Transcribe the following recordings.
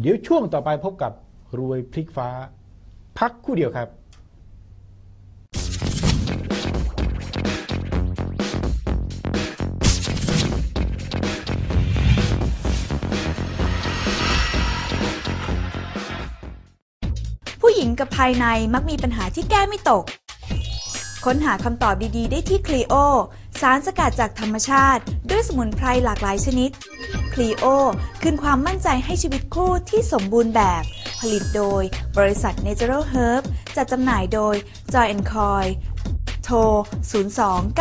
เดี๋ยวช่วงต่อไปพบกับรวยพลิกฟ้า พักคู่เดียวครับผู้หญิงกับภายในมักมีปัญหาที่แก้ไม่ตก ค้นหาคำตอบดีๆ ได้ที่คลีโอ สารสกัดจากธรรมชาติ ด้วยสมุนไพรหลากหลายชนิดคลีโอคืนความมั่นใจให้ชีวิตคู่ที่สมบูรณ์แบบ ผลิตโดยบริษัท Natural Herb จัดจำหน่ายโดย Joy Coy โทร 02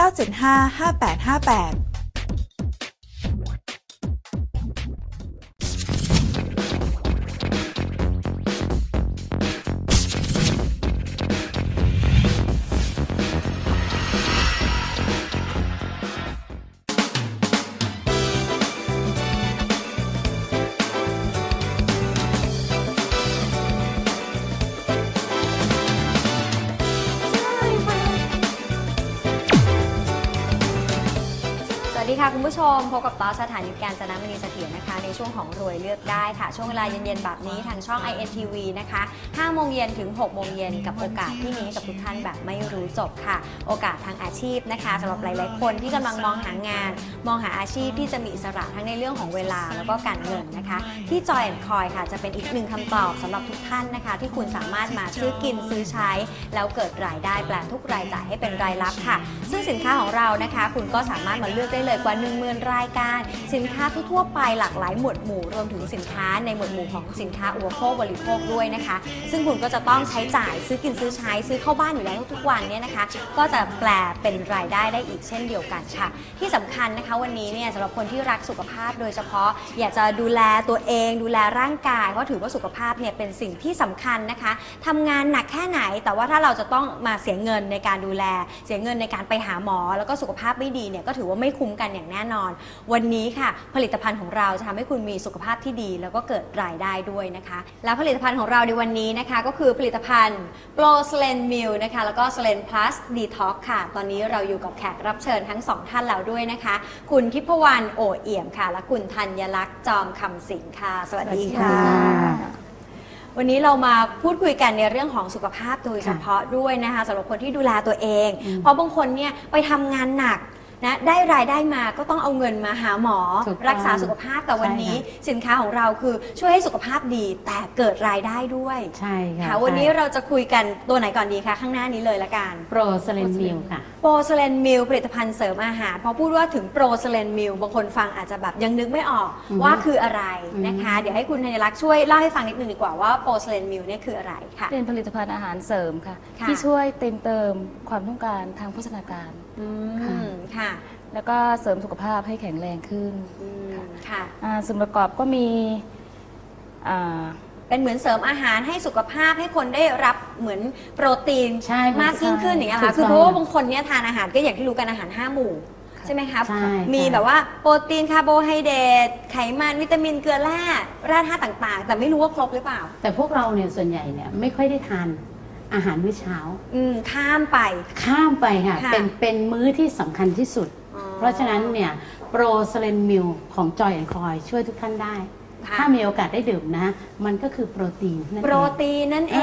ผู้ชมพบกับต้อสถานีการจนามณีเสถียรนะคะ ในช่วงของรวยเลือกได้ค่ะ ช่วงเวลาเย็น ๆ แบบนี้ทางช่อง INTV นะคะ5โมงเย็นถึง6โมงเย็นกับโอกาสที่มีกับทุกท่านแบบไม่รู้จบค่ะ โอกาสทางอาชีพนะคะสำหรับหลาย ๆ คนที่กำลังมองหางาน มองหาอาชีพที่จะมีอิสระทั้งในเรื่องของเวลาแล้วก็การเงินนะคะ ที่ Joy Coy ค่ะจะเป็นอีกหนึ่งคำตอบสำหรับทุกท่านนะคะ ที่คุณสามารถมาซื้อกินซื้อใช้ แล้วเกิดรายได้แปลงทุกรายจ่ายให้เป็นรายรับค่ะ ซึ่งสินค้าของเรานะคะ คุณก็สามารถมาเลือกได้เลยกว่า1 0,000รายการ สินค้าทั่วๆไปหลากหลายหมวดหมู่รวมถึงสินค้าในหมวดหมู่ของสินค้าอุปโภคบริโภคด้วยนะคะ ซึ่งคุณก็จะต้องใช้จ่ายซื้อกินซื้อใช้ซื้อเข้าบ้านอยู่แล้วทุกวันเนี่ยนะคะ ก็จะแปลเป็นรายได้ได้อีกเช่นเดียวกันค่ะ ที่สำคัญนะคะวันนี้เนี่ยสำหรับคนที่รักสุขภาพโดยเฉพาะอยากจะดูแลตัวเองดูแลร่างกายเพราะถือว่าสุขภาพเนี่ยเป็นสิ่งที่สำคัญนะคะทำงานหนักแค่ไหน แต่ว่าถ้าเราจะต้องมาเสียเงินในการดูแล เสียเงินในการไปหาหมอ แล้วก็สุขภาพไม่ดีเนี่ยก็ถือว่าไม่คุ้มกันอย่างแน่นอน วันนี้ค่ะ ผลิตภัณฑ์ของเราจะทำให้คุณมีสุขภาพที่ดี แล้วก็เกิดรายได้ด้วยนะคะ แล้วผลิตภัณฑ์ของเราในวันนี้นะคะ ก็คือผลิตภัณฑ์ Pro s l e n m i l นะคะแล้วก็ s l e n Plus Detox ค่ะ ตอนนี้เราอยู่กับแขกรับเชิญทั้งสองท่านแล้วด้วยนะคะ คุณทิพวรรณโอเอี่ยมค่ะ และคุณธัญลักษณ์จอมคำสิงค่ะ สวัสดีค่ะ วันนี้เรามาพูดคุยกันในเรื่องของสุขภาพโดยเฉพาะด้วยนะคะสำหรับคนที่ดูแลตัวเอง เพราะบางคนเนี่ยไปทำงานหนัก นะได้รายได้มาก็ต้องเอาเงินมาหาหมอ ถูกต้องรักษาสุขภาพแต่วันนี้สินค้าของเราคือช่วยให้สุขภาพดีแต่เกิดรายได้ด้วยใช่ค่ะค่ะวันนี้เราจะคุยกันตัวไหนก่อนดีคะข้างหน้านี้เลยละกัน โปรสเลนมิลค่ะ โปรสเลนมิลผลิตภัณฑ์เสริมอาหารพอพูดว่าถึงโปรสเลนมิลบางคนฟังอาจจะแบบยังนึกไม่ออกอือฮึว่าคืออะไรอือฮึนะคะเดี๋ยวให้คุณธัญลักษณ์ช่วยเล่าให้ฟังนิดนึงดีกว่าว่าโปรสเลนมิลเนี่ยคืออะไรค่ะ เป็นผลิตภัณฑ์อาหารเสริมค่ะ ค่ะ ที่ช่วยเต็มเติมความต้องการทางโภชนาการ อืค่ะมค่ะแล้วก็เสริมสุขภาพให้แข็งแรงขึ้นอืมค่ะค่ะ อ่าส่วนประกอบก็มีอ่า เป็นเหมือนเสริมอาหารให้สุขภาพให้คนได้รับเหมือนโปรตีนใช่มากยิ่งขึ้นอย่างเงี้ยค่ะถูกต้องคือเพราะว่าบางคนเนี่ยทานอาหารก็อย่างที่รู้กันอาหารห้าหมู่ใช่ไหมครับใช่มีใช่ แบบว่าโปรตีนคาร์โบไฮเดรตไขมันวิตามินเกลือแร่แร่ธาตุต่างๆ แต่ไม่รู้ว่าครบหรือเปล่า แต่พวกเราเนี่ยส่วนใหญ่เนี่ยไม่ค่อยได้ทาน อาหารมื้อเช้า อืมข้ามไป ข้ามไปค่ะ ค่ะ เป็นเป็นมื้อที่สำคัญที่สุดอ๋อเพราะฉะนั้นเนี่ยโปรสเลนมิลของจอยแอนคอยช่วยทุกท่านได้ ค่ะถ้ามีโอกาสได้ดื่มนะ มันก็คือโปรตีนนั่นโปรเองตีนนั่นเอเอ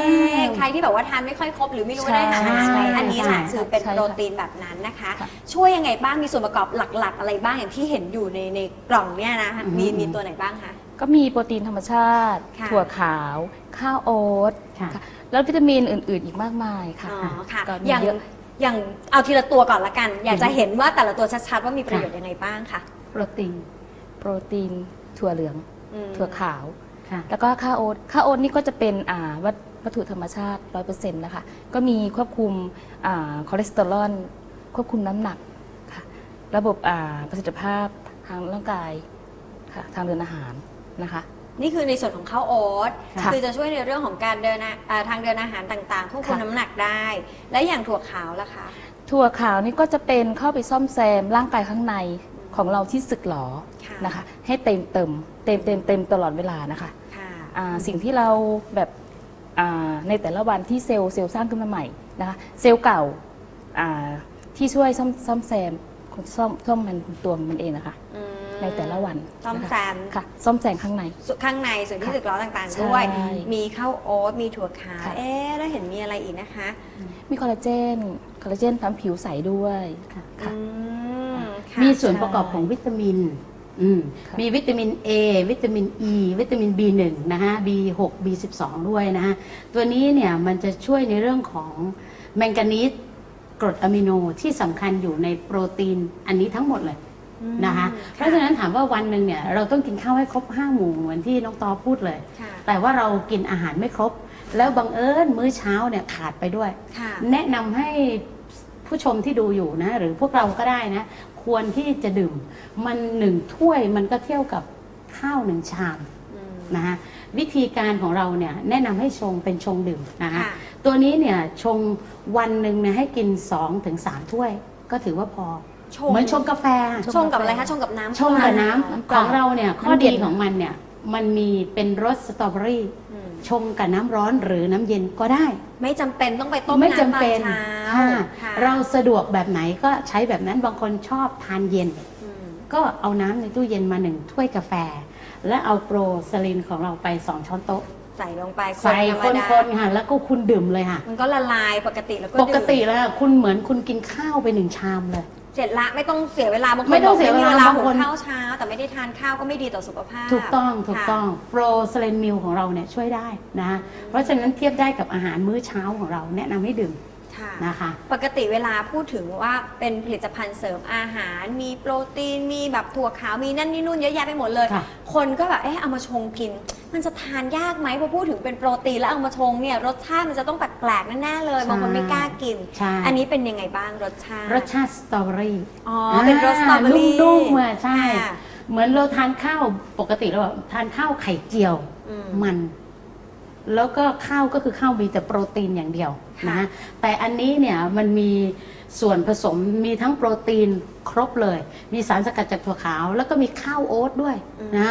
งอใครที่แบบว่าทานไม่ค่อยครบหรือไม่รู้ว่าได้ทานอะไรใช่อันนี้แหละใช่คือเป็นใช่ค่ะโปรตีนแบบนั้นนะคะ ค่ะ ช่วยยังไงบ้างมีส่วนประกอบหลักๆ อะไรบ้างอย่างที่เห็นอยู่ในในกล่องเนี่ยนะอือฮึมีมีตัวไหนบ้างคะ ก็มีโปรตีนธรรมชาติ ค่ะถั่วขาว ข้าวโอ๊ตค่ะ ค่ะแล้ววิตามินอื่น ๆ อีกมากมายค่ะ อ๋อค่ะก็มีอย่างเยอะ อย่างเอาทีละตัวก่อนละกัน อยากจะเห็นว่าแต่ละตัวชัดๆว่ามีประโยชน์ยังไงบ้างค่ะโปรตีน โปรตีน ถั่วเหลือง อืมถั่วขาว ค่ะ แล้วก็ข้าวโอ๊ตข้าวโอ๊ตนี่ก็จะเป็นอ่าวัตวัตถุธรรมชาติ 100%นะคะ ก็มีควบคุมอ่าคอเลสเตอรอล ควบคุมน้ำหนักค่ะ ระบบอ่าประสิทธิภาพทางร่างกายค่ะทางเดินอาหาร นะคะ นี่คือในส่วนของข้าวโอ๊ตค่ะคือจะช่วยในเรื่องของการเดินอะอ่าทางเดินอาหารต่างๆควบคุมค่ะ น้ำหนักได้ และอย่างถั่วขาวล่ะคะ ถั่วขาวนี่ก็จะเป็นเข้าไปซ่อมแซมร่างกายข้างในของเราที่สึกหรอค่ะ นะคะ ให้เต็มเติมเต็มเต็มเต็มตลอดเวลานะคะค่ะอ่าสิ่งที่เราแบบอ่าในแต่ละวันที่เซลล์เซลล์สร้างขึ้นมาใหม่นะคะ เซลล์เก่าอ่าที่ช่วยซ่อมซ่อมแซมซ่อมซ่อมมันตัวมันเองนะคะ อืม ในแต่ละวันซ่อมนะคะแซมค่ะซ่อมแซมข้างในส่วนข้างในส่วนที่ค่ะสึกล้อต่างใช่ๆด้วย มีข้าวโอ๊ตมีถั่วขาวค่ะเอ๊ะแล้วเห็นมีอะไรอีกนะคะ มีคอลลาเจนคอลลาเจนทำผิวใสด้วยค่ะค่ะอืมค่ะมีส่วนประกอบของวิตามินอืมค่ะมีวิตามิน A วิตามิน E วิตามิน B1 นะฮะ B6 B12 ด้วยนะฮะ ตัวนี้เนี่ยมันจะช่วยในเรื่องของแมงกานีสกรดอะมิโนที่สำคัญอยู่ในโปรตีนอันนี้ทั้งหมดเลยอืม นะคะ เพราะฉะนั้นถามว่าวันหนึ่งเนี่ยเราต้องกินข้าวให้ครบ5หมู่เหมือนที่น้องตอพูดเลยค่ะแต่ว่าเรากินอาหารไม่ครบ แล้วบังเอิญมื้อเช้าเนี่ยขาดไปด้วยค่ะแนะนำให้ผู้ชมที่ดูอยู่นะ หรือพวกเราก็ได้นะ ควรที่จะดื่ม มันหนึ่งถ้วยมันก็เที่ยวกับข้าวหนึ่งชามอืมนะคะวิธีการของเราเนี่ยแนะนำให้ชงเป็นชงดื่มนะคะค่ะตัวนี้เนี่ยชงวันหนึ่งเนี่ยให้กิน2-3ถึง3ถ้วย ก็ถือว่าพอ ชงเหมือนชงกาแฟ ชงกับอะไรคะชงกับน้ำชงกับน้เปล่าำของเราเนี่ยข้อน้ำเย็ดีนของมันเนี่ยมันมีเป็นรสสตรอเบอรี่อืมชงกับน้ำร้อนหรือน้ำเย็นก็ได้ ไม่จำเป็นต้องไปต้มไม่จำน้ำตอนเป็นเช้าค่ะค่ะเราสะดวกแบบไหนก็ใช้แบบนั้นบางคนชอบทานเย็นอืมก็เอาน้ำในตู้เย็นมาหนึ่งถ้วยกาแฟ และเอาโปรสลินของเราไปสองช้อนโต๊ะ ใส่ลงไปใส่ธรรคมนดาๆค่ะแล้วก็คุณดื่มเลยค่ะ มันก็ละลายปกติแล้วก็ปกติดื่มแล้วคุณเหมือนคุณกินข้าวไปหนึ่งชามเลย เสร็จละไม่ต้องเสียเวลาบางคนไม่ต้องบกเสียเวลาไม่มีเวลาบางหุคนงข้าวเช้า แต่ไม่ได้ทานข้าวก็ไม่ดีต่อสุขภาพถูกต้องถูกค่ะ ต้องโปรสเลนมิลของเราเนี่ยช่วยได้นะเพราะฉะนั้นเทียบได้กับอาหารมื้อเช้าของเราแนะนำให้ดื่มค่ะ นะคะ ปกติเวลาพูดถึงว่าเป็นผลิตภัณฑ์เสริมอาหาร มีโปรตีน มีแบบถั่วขาว มีนั่นนี่นู่นเยอะแยะไปหมดเลย ค่ะคนก็แบบ เอ๊ะ เอามาชงกิน มันจะทานยากไหมพอพูดถึงเป็นโปรตีนแล้วเอามาชงเนี่ย รสชาติมันจะต้องแปลกๆแน่ๆเลยบางคนไม่กล้ากิน ใช่ อันนี้เป็นยังไงบ้างรสชาติ รสชาติสตรอเบอรี่อ๋อ เป็นรสสตรอเบอรี่นุ่มๆอะใช่ ค่ะเหมือนเราทานข้าวปกติเราแบบทานข้าวไข่เจียว อืม มัน แล้วก็ข้าวก็คือข้าวมีแต่โปรตีนอย่างเดียวค่ะนะแต่อันนี้เนี่ยมันมีส่วนผสมมีทั้งโปรตีนครบเลย มีสารสกัดจากถั่วขาว แล้วก็มีข้าวโอ๊ตด้วยนะ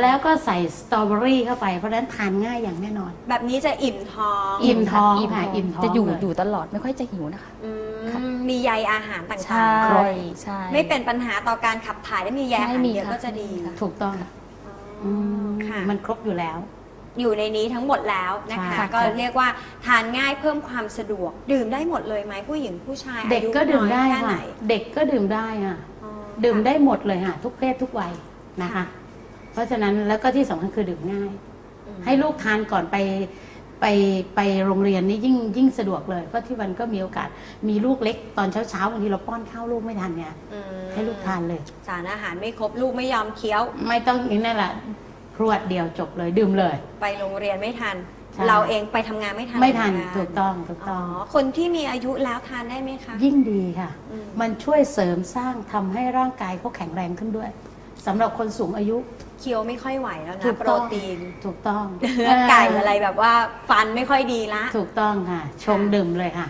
แล้วก็ใส่สตรอเบอรี่เข้าไปเพราะฉะนั้นทานง่ายอย่างแน่นอน แบบนี้จะอิ่มท้อง อิ่มท้องอิ่มค่ะท้องอิ่มท้องจะอยู่เลยอยู่ตลอดไม่ค่อยจะหิวนะคะอืมค่ะมีใยอาหารต่างใช่ๆครบใช่ไม่เป็นปัญหาต่อการขับถ่ายและมีใยอาหารไม่มีเยอะค่ะก็จะดีค่ะถูกต้องอ๋ออมค่ะมันครบอยู่แล้ว อยู่ในนี้ทั้งหมดแล้วนะคะ ใช่ก็เรียกว่าทานง่ายเพิ่มความสะดวก ดื่มได้หมดเลยไหมผู้หญิงผู้ชายเด็กอายุก็ดื่มได้น้อยแค่ค่ะไหนเด็กก็ดื่มได้ค่ะ อ๋อดื่มค่ะได้หมดเลยค่ะ ทุกเพศทุกวัยนะคะ เพราะฉะนั้นแล้วก็ที่สำคัญคือดื่มง่าย อืมให้ลูกทานก่อนไปไปไปโรงเรียนนี่ยิ่งยิ่งสะดวกเลยเพราะที่วันก็มีโอกาสมีลูกเล็กตอนเช้าเช้าๆบางทีเราป้อนข้าวลูกไม่ทันเนี่ยอืมให้ลูกทานเลย สารอาหารไม่ครบลูกไม่ยอมเคี้ยว ไม่ต้องอย่างนั่นแหละ พรวดเดียวจบเลยดื่มเลย ไปโรงเรียนไม่ทัน ใช่ เราเองไปทำงานไม่ทันไม่ทันเหอนนถูกต้องถูกอ๋ต้ออง คนที่มีอายุแล้วทานได้ไหมคะ ยิ่งดีค่ะ อืม มันช่วยเสริมสร้างทำให้ร่างกายเขาแข็งแรงขึ้นด้วยสำหรับคนสูงอายุ เคี้ยวไม่ค่อยไหวแล้วถูนะกโปรต้อง ตีนถูกต้องเนื้อไก่อะไรแบบว่าฟันไม่ค่อยดีละ ถูกต้องค่ะ ชงดื่มเลยค่ะ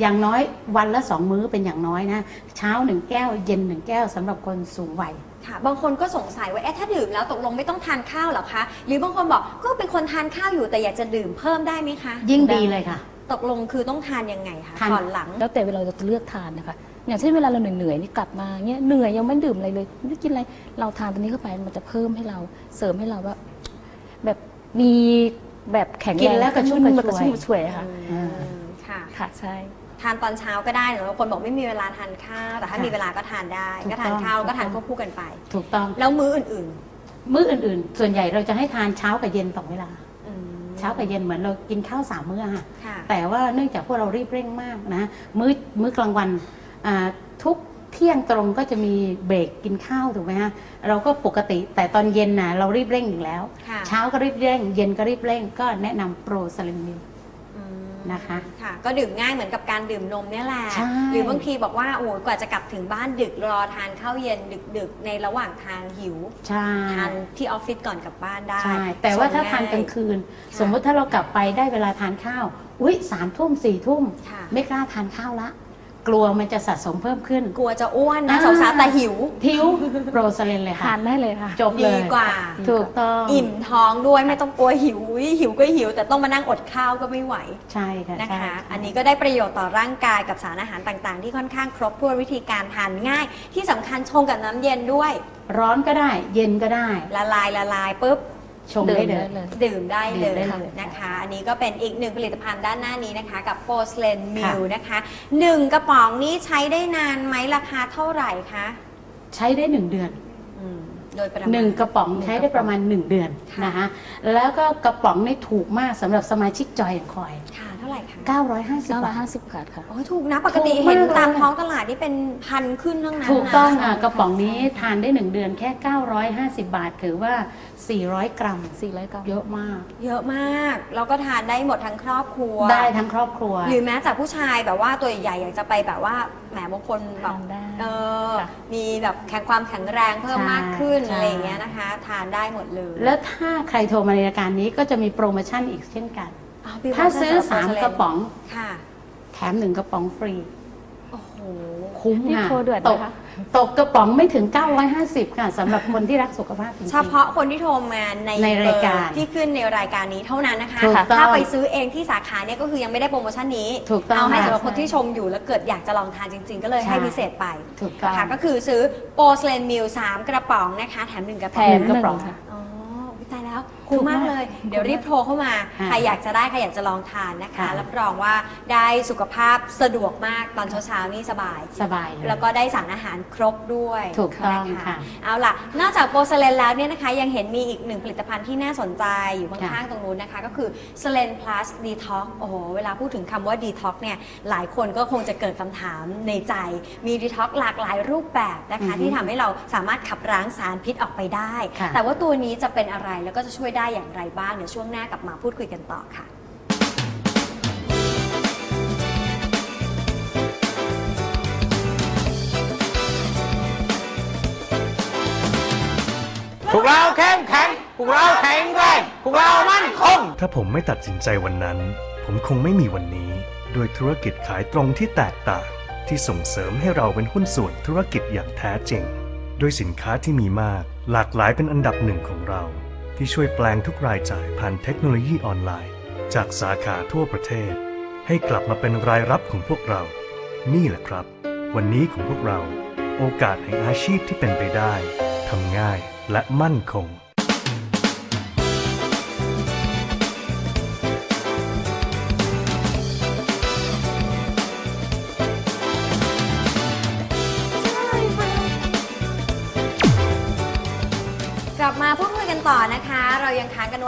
อย่างน้อยวันละสองมื้อเป็นอย่างน้อยนะเช้าหนึ่งแก้วเย็นหนึ่งแก้วสำหรับคนสูงวัย ค่ะ บางคนก็สงสัยว่าเอ๊ะถ้าดื่มแล้วตกลงไม่ต้องทานข้าวเหรอคะ หรือบางคนบอกก็เป็นคนทานข้าวอยู่แต่อยากจะดื่มเพิ่มได้ไหมคะ ยิ่งดีเลยค่ะ ตกลงคือต้องทานยังไงคะทาน ก่อนหลัง แล้วแต่เวลาเราจะเลือกทานนะคะ อย่างเช่นเวลาเราเหนื่อยๆนี่กลับมาเงี้ยเหนื่อยยังไม่ดื่มอะไรเลยไม่ได้กินอะไรเราทานตัวนี้เข้าไปมันจะเพิ่มให้เราเสริมให้เราว่าแบบมีแบบแข็งแรงกินแล้วกระชุ่มกระชวยกระชุ่มกระชวยค่ะ อืม ค่ะ ค่ะใช่ ทานตอนเช้าก็ได้หรือบางคนบอกไม่มีเวลาทานข้าวแต่ถ้าค่ะมีเวลาก็ทานได้ถูกก็ทานต้องข้าวแล้วก็ทานถูกคต้วองบคู่กันไป ถูกต้อง แล้วมื้ออื่นมื้ออื่นๆ ส่วนใหญ่เราจะให้ทานเช้ากับเย็นสองเวลา ๆอืมเช้ากับเย็นเหมือนเรากินข้าวสามมื้อค่ะ ค่ะ แต่ว่าเนื่องจากพวกเรารีบเร่งมากนะมื้อมื้อกลางวันอ่าทุกเที่ยงตรงก็จะมีเบรกกินข้าวถูกไหมฮะเราก็ปกติแต่ตอนเย็นนะเรารีบเร่งอยู่แล้ว ค่ะ เช้าก็รีบเร่ง เย็นก็รีบเร่งก็แนะนำโปรสลิมมิล อืมนะคะ ค่ะ ก็ดื่มง่ายเหมือนกับการดื่มนมเนี่ยแหละใช่ หรือบางทีบอกว่าโอ้ยกว่าจะกลับถึงบ้านดึกรอทานข้าวเย็นดึกๆ ในระหว่างทางหิวใช่ ทานที่ออฟฟิศก่อนกลับบ้านได้ใช่ แต่ว่าถ้าทานกลางคืคืนสมมติถ้าเรากลับไปได้เวลาทานข้าว อุ้ยสามทุ่มสี่ทุ่ม ค่ะ ไม่กล้าทานข้าวละ กลัวมันจะสะสมเพิ่มขึ้น กลัวจะอ้วนนะอ่าสาวๆแต่หิว ทิวโปรสเลนเลยทาค่ะนได้เลยค่ะ จบเลยดีกว่า ถูกต้องอิ่มท้องด้วยไม่ต้องกลัวหิวอุ๊ยหิวก็หิว แต่ต้องมานั่งอดข้าวก็ไม่ไหวใช่ค่ะนะใช่คะ อันนี้ก็ได้ประโยชน์ต่อร่างกายกับสารอาหารต่างๆ ที่ค่อนข้างครบถ้วนวิธีการทานง่าย ที่สำคัญชงกับน้ำเย็นด้วย ร้อนก็ได้ เย็นก็ได้ ละลายละลายปุ๊บ ชงได้เลยเลย ดื่มได้เลดื่ยมได้เลยนะคะ อันนี้ก็เป็นอีกหนึ่งผลิตภัณฑ์ด้านหน้านี้นะคะ กับโปสเลนมิค่ะลนะคะหนึ่งกระป๋องนี้ใช้ได้นานไหมราคาเท่าไหร่คะใช้ได้หนึ่งเดือนอืมโดยประมาณ หนึ่งกระป๋องใช้ได้ประมาณ1เดือนค่ะ นะคะแล้วก็กระป๋องนี่ถูกมากสำหรับสมาชิกจอยคอย ค่ะเท่าไหร่ คะ950 บาท 950บาทค่ะ โอ้ยถูกนะ ปกติถูกมาก เห็นตามเลยท้องตลาดนี่เป็นพันขึ้นทั้งนั้นถูกต้องนะอะกระป๋องนี้ทานได้ 1 เดือนแค่ 950 บาท ถือว่า 400 กรัม 400กรัมเยอะมาก เยอะมาก แล้วก็ทานได้หมดทั้งครอบครัว ได้ทั้งครอบครัว หรือแม้แต่ผู้ชายแบบว่าตัวใหญ่ๆอยากจะไปแบบว่าแหมบางคนแบบทานได้เออค่ะมีแบบแข็งความแข็งแรงเพิ่มใช่มากขึ้นใช่ อะไรอย่างเงี้ยนะคะ ทานได้หมดเลย แล้วถ้าใครโทรมาในรายการนี้ก็จะมีโปรโมชั่นอีกเช่นกัน อ้วพี่ถ้าซื้อว่จะ3กระป๋อง ค่ะแถม1กระป๋องฟรี โอ้โห คุ้มนี่ค่ะโปรเดือดตกนะคะ ตกกระป๋องไม่ถึง 950 ค่ะสำหรับคนที่รักสุขภาพจริงๆ เฉพาะคนที่โทรมาในในรายการเบอที่ขึ้นในรายการนี้เท่านั้นนะคะ ถูกต้องถ้าไปซื้อเองที่สาขาเนี่ยก็คือยังไม่ได้โปรโมชั่นนี้ถูกต้องเอาให้ค่ะสำหรับคนที่ชมอยู่แล้วเกิดอยากจะลองทานจริง ๆ ก็เลยใช่ ให้พิเศษไปถูกต้องค่ะก็คือซื้อโปสเลนมิลสามกระป๋องนะคะ แถมหนึ่งกระแถป๋องมกระหนึ่งป๋อง ค่ะ อ๋ออุ๊ยตายแล้ว คุ้มมากเลย เดี๋ยวรีบโทรเข้ามาค่ะใครอยากจะได้ ใครอยากจะลองทานนะคะ ค่ะ รับรองว่าได้สุขภาพสะดวกมากตอนเช้าๆนี่สบาย สบายเลย แล้วก็ได้สารอาหารครบด้วยถูกต้องนค่ะเอาล่ะ นอกจากโปรเซเลนแล้วเนี่ยนะคะยังเห็นมีอีกหนึ่งผลิตภัณฑ์ที่น่าสนใจอยู่ข้างค่ะๆตรงนู้นนะคะ ก็คือ s e l e n Plus Detox โอ้โห เวลาพูดถึงคำว่า Detox เนี่ยหลายคนก็คงจะเกิดคำถามในใจ มี Detox หลากหลายรูปแบบนะคะ อือฮึที่ทำให้เราสามารถขับล้างสารพิษออกไปได้ ค่ะ แต่ว่าตัวนี้จะเป็นอะไรแล้วก็จะช่วยได้อย่างไรบ้างเดี๋ยวช่วงหน้ากลับมาพูดคุยกันต่อค่ะพวกเราเข้มแข็งพวกเราแข็งแรงพวกเรามั่นคง ถ้าผมไม่ตัดสินใจวันนั้น ผมคงไม่มีวันนี้ด้วยธุรกิจขายตรงที่แตกต่าง ที่ส่งเสริมให้เราเป็นหุ้นส่วนธุรกิจอย่างแท้จริงด้วยสินค้าที่มีมาก หลากหลายเป็นอันดับหนึ่งของเรา ที่ช่วยแปลงทุกรายจ่ายผ่านเทคโนโลยีออนไลน์ จากสาขาทั่วประเทศ ให้กลับมาเป็นรายรับของพวกเรา นี่แหละครับ วันนี้ของพวกเรา โอกาสแห่งอาชีพที่เป็นไปได้ทำง่ายและมั่นคง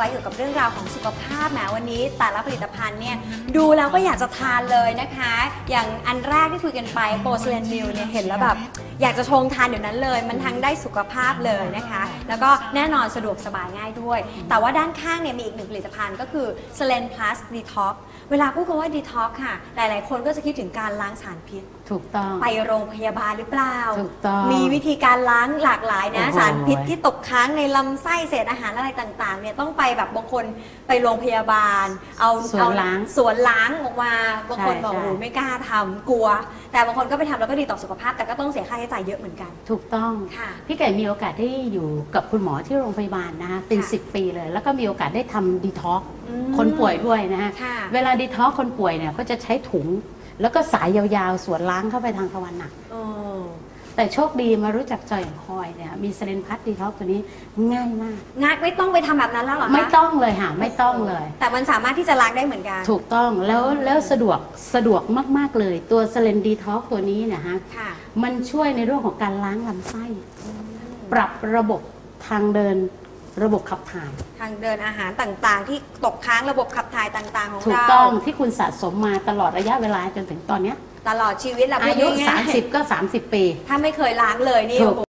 ไว้เกี่ยวกับเรื่องราวของสุขภาพแหมวันนี้ แต่ละผลิตภัณฑ์เนี่ยดูแล้วก็อยากจะทานเลยนะคะ อย่างอันแรกที่คุยกันไปโปรสเลนมิลเนี่ยเห็นแล้วแบบ อยากจะชงทานเดี๋ยวนั้นเลย มันทั้งได้สุขภาพเลยนะคะ แล้วก็แน่นอนสะดวกสบายง่ายด้วย แต่ว่าด้านข้างเนี่ยมีอีกหนึ่งผลิตภัณฑ์ก็คือ s l e n Plus Detox เวลาพูดคำว่า Detox ค่ะ หลายๆ คนก็จะคิดถึงการล้างสารพิษ ถูกต้อง ไปโรงพยาบาลหรือเปล่า ถูกต้อง มีวิธีการล้างหลากหลายนะโอ้โหสารพิษที่ตกค้างในลำไส้เศษอาหารอะไรต่างๆเนี่ยต้องไปแบบบางคนไปโรงพยาบาล เอาสวนเอาล้างสวนล้างออกมาบางคนใช่บอกใช่โอ้โหไม่กล้าทำกลัว แต่บางคนก็ไปทำแล้วก็ดีต่อสุขภาพแต่ก็ต้องเสียค่าใช้จ่ายเยอะเหมือนกัน ถูกต้อง ค่ะพี่ไก่มีโอกาสได้อยู่กับคุณหมอที่โรงพยาบาลนะคะเป็น ค่ะ 10 ปีเลย แล้วก็มีโอกาสได้ทำดีท็อกอืมคนป่วยด้วยนะฮะ ค่ะ เวลาดีท็อกคนป่วยเนี่ยก็จะใช้ถุง แล้วก็สายยาวๆ สวนล้างเข้าไปทางทวารหนักเออ แต่โชคดีมารู้จักจอยของคอยเนี่ยมีเซเลนพัทดีท็อกตัวนี้ง่ายมาก งัดไม่ต้องไปทำแบบนั้นแล้วเหรอคะไม่ต้องเลยค่ะไม่ต้องเลย แต่มันสามารถที่จะล้างได้เหมือนกัน ถูกต้องแล้วแล้วสะดวกสะดวกมาก ๆ เลย ตัวเซเลนดีท็อกตัวนี้เนะฮะค่ะ มันช่วยในเรื่องของการล้างลำไส้ ปรับระบบทางเดินระบบขับถ่าย ทางเดินอาหารต่างๆ ที่ตกค้างระบบขับถ่ายต่างๆ ของถูกเรา ต้องที่คุณสะสมมาตลอดระยะเวลาจนถึงตอนเนี้ย ตลอดชีวิตเราอายุ ง่ายๆ30 ก็ 30 ปี ถ้าไม่เคยล้างเลยนี่ถูก โอ้โห